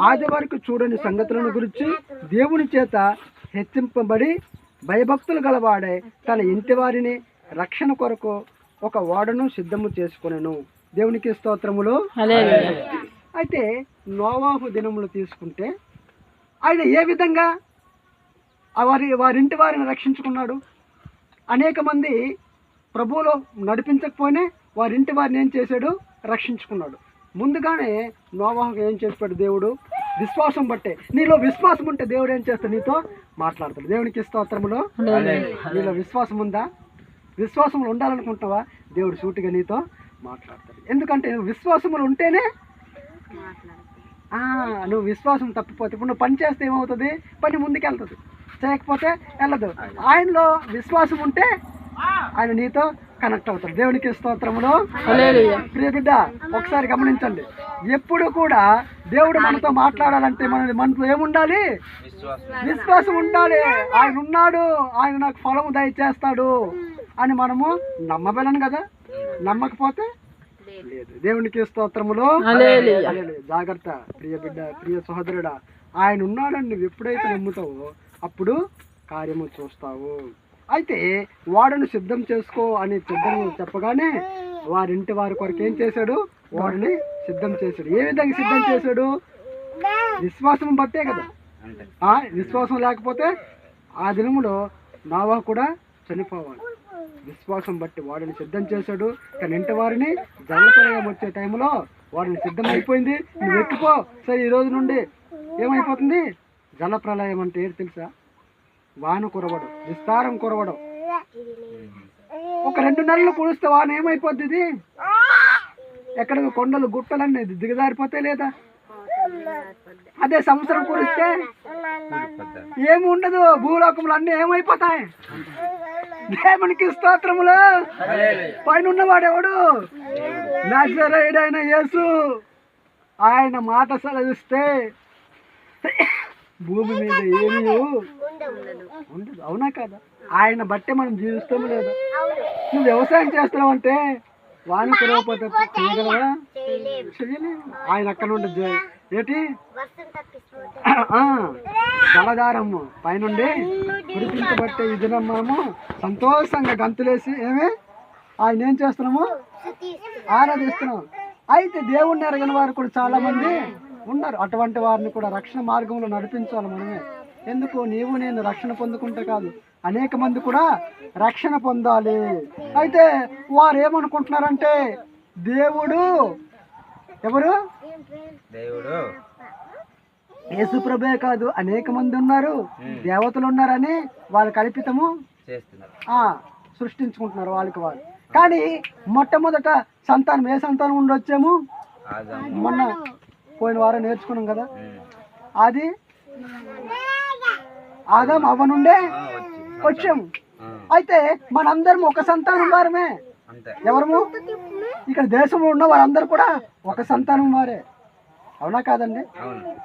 ఆది వరకు చూడని సంగతులను గురించి దేవుని చేత హెచ్చింపబడి భయభక్తులు గలవాడే తన ఇంటి వారిని రక్షణ కొరకు ఒక ఓడను సిద్ధము చేసుకునేను. దేవునికి స్తోత్రములు. అయితే నోవాహు దినములు తీసుకుంటే ఆయన ఏ విధంగా వారి వారింటి వారిని రక్షించుకున్నాడు? అనేక మంది ప్రభువులో నడిపించకపోయినా వారింటి వారిని ఏం చేశాడు? రక్షించుకున్నాడు. ముందుగానే నోవాహుకు ఏం చేసాడు దేవుడు? విశ్వాసం బట్టే. నీలో విశ్వాసం ఉంటే దేవుడు ఏం చేస్తాడు నీతో మాట్లాడతాడు. దేవునికి స్తోత్రములో. నీలో విశ్వాసం ఉందా? విశ్వాసములు ఉండాలనుకుంటున్నావా? దేవుడు సూటిగా నీతో మాట్లాడతాడు. ఎందుకంటే నువ్వు విశ్వాసములు ఉంటేనే నువ్వు విశ్వాసం తప్పిపోతే ఇప్పుడు నువ్వు పని చేస్తే ఏమవుతుంది? పని ముందుకెళ్తుంది. చేయకపోతే వెళ్ళదు. ఆయనలో విశ్వాసం ఉంటే ఆయన నీతో కనెక్ట్ అవుతాడు దేవునికి స్తోత్రములు. ప్రియ బిడ్డ ఒకసారి గమనించండి. ఎప్పుడు కూడా దేవుడు మనతో మాట్లాడాలంటే మన మనలో ఏముండాలి? విశ్వాసం. ఉండాలి. ఆయన ఉన్నాడు. ఆయన నాకు ఫలము దయచేస్తాడు అని మనము నమ్మబలను కదా? నమ్మకపోతే లేదు. దేవునికి స్తోత్రములు. హల్లెలూయా. జాగ్రత్త. ప్రియ బిడ్డ ప్రియ సహోదరుడా ఆయన ఉన్నాడని నువ్వు ఎప్పుడైతే నమ్ముతావో అప్పుడు కార్యము చూస్తావు. అయితే వాడను సిద్ధం చేసుకో అని సిద్ధం చెప్పగానే వారింటి వారి కొరకు ఏం చేశాడు? వాడిని సిద్ధం చేశాడు. ఏ విధంగా సిద్ధం చేశాడు? విశ్వాసం బట్టే కదా. ఆ విశ్వాసం లేకపోతే ఆ దినములో నావా కూడా చనిపోవాలి. విశ్వాసం బట్టి వాడిని సిద్ధం చేశాడు. కానీ ఇంటి వారిని జలపరయం వచ్చే టైంలో వాడిని సిద్ధం అయిపోయింది. నువ్వు ఎక్కిపో సరే ఈ రోజు నుండి ఏమైపోతుంది? జలప్రలయం అంటే ఏంటి తెలుసా? వాన కురవడు విస్తారం కురవడు. ఒక రెండు నెలలు కురిస్తే వాన ఏమైపోద్ది ఎక్కడ కొండలు గుట్టలన్నీ దిగజారిపోతే లేదా? అదే సంవత్సరం కురిస్తే ఏమి ఉండదు భూలోకములు అన్నీ ఏమైపోతాయి? దేవునికి స్తోత్రములు. పైన ఉన్నవాడెవడు నజరేయుడైన యేసు. ఆయన మాట సెలవిస్తే భూమి మీద ఏమీ ఉండదు. అవునా కదా? ఆయన బట్టే మనం జీవిస్తాము లేదా? నువ్వు వ్యవసాయం చేస్తున్నావు అంటే వాన కురవపోతే చేయగలవా చేయలేవు ఆయన అక్కడ జ- ఏంటి? జలధారము. పైనుండి కురిపించబట్టే ఈ దినం మనము సంతోషంగా గంతులేసి ఏమి? ఆయన ఏం చేస్తున్నాము? ఆరాధిస్తున్నాం. అయితే దేవుణ్ణి ఎరగని వారు కూడా చాలా మంది ఉన్నారు. అటువంటి వారిని కూడా రక్షణ మార్గంలో నడిపించాలి మనమే. ఎందుకు నీవు నేను రక్షణ పొందుకుంటే కాదు. అనేక మంది కూడా రక్షణ పొందాలి. అయితే వారు ఏమనుకుంటున్నారంటే దేవుడు ఎవరు? దేవుడు. యేసుప్రభే కాదు అనేక మంది ఉన్నారు దేవతలు ఉన్నారని వాళ్ళు కల్పితము సృష్టించుకుంటున్నారు వాళ్ళకి వాళ్ళు. కానీ మొట్టమొదట సంతానం ఏ సంతానం ఉండొచ్చేమో? మొన్న పోయిన వారం నేర్చుకున్నాం కదా. అది? ఆదాం అవ్వ నుండే వచ్చాము. అయితే మనందరం ఒక సంతానం వారమే. ఎవరము? ఇక్కడ దేశంలో ఉన్న వారందరూ కూడా ఒక సంతానం వారే. అవునా కాదండి?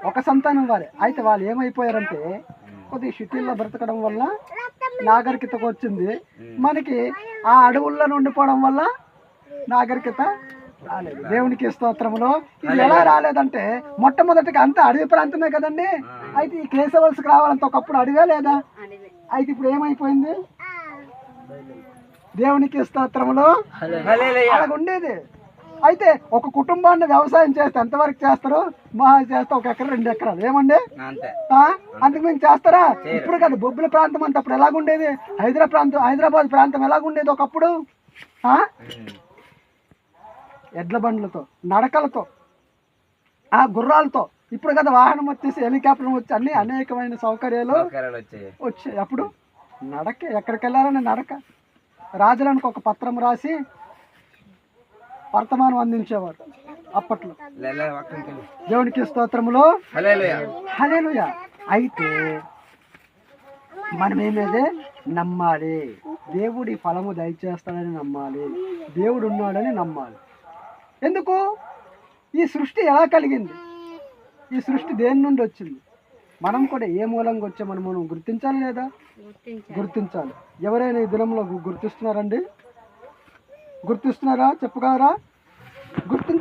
ఒక సంతానం వారే. అయితే వాళ్ళు ఏమైపోయారంటే కొద్దిగా సిటీల్లో బ్రతకడం వల్ల నాగరికతకు వచ్చింది. మనకి ఆ అడవుల్లో ఉండిపోవడం వల్ల నాగరికత రాలేదు. దేవునికి స్తోత్రములో. ఇది ఎలా రాలేదంటే మొట్టమొదటిగా అంతా అడవి ప్రాంతమే కదండి. అయితే ఈ కేశవలసకు రావాలంటే ఒకప్పుడు అడవే లేదా? అయితే ఇప్పుడు ఏమైపోయింది? దేవునికి స్తోత్రములో. అలాగ ఉండేది. అయితే ఒక కుటుంబాన్ని వ్యవసాయం చేస్తే ఎంతవరకు చేస్తారు? మహా చేస్తే ఒక ఎకరా రెండు ఎకరాలు. ఏమండి? అంతకు మించి చేస్తారా? ఇప్పుడు కదా బొబ్బుల ప్రాంతం అంతా అప్పుడు ఎలాగుండేది? హైదరాబాద్ ప్రాంతం హైదరాబాద్ ప్రాంతం ఎలాగుండేది ఒకప్పుడు. ఎడ్ల బండ్లతో నడకలతో ఆ గుర్రాలతో. ఇప్పుడు కదా వాహనం వచ్చేసి హెలికాప్టర్ వచ్చి అన్ని అనేకమైన సౌకర్యాలు వచ్చాయి. అప్పుడు నడక ఎక్కడికి వెళ్ళాలని నడక. రాజులకు ఒక పత్రం రాసి వర్తమానం అందించేవారు అప్పట్లో. దేవునికి స్తోత్రములో. హల్లెలూయా. అయితే మనం ఏమేదే నమ్మాలి. దేవుడి ఫలము దయచేస్తాడని నమ్మాలి. దేవుడు ఉన్నాడని నమ్మాలి. ఎందుకు? ఈ సృష్టి ఎలా కలిగింది? ఈ సృష్టి దేని నుండి వచ్చింది? మనం కూడా ఏ మూలంగా వచ్చామని మనం గుర్తించాలి లేదా? గుర్తించాలి. ఎవరైనా ఈ దినంలో గుర్తిస్తున్నారండి? గుర్తిస్తున్నారా? చెప్పగలరా గుర్తించ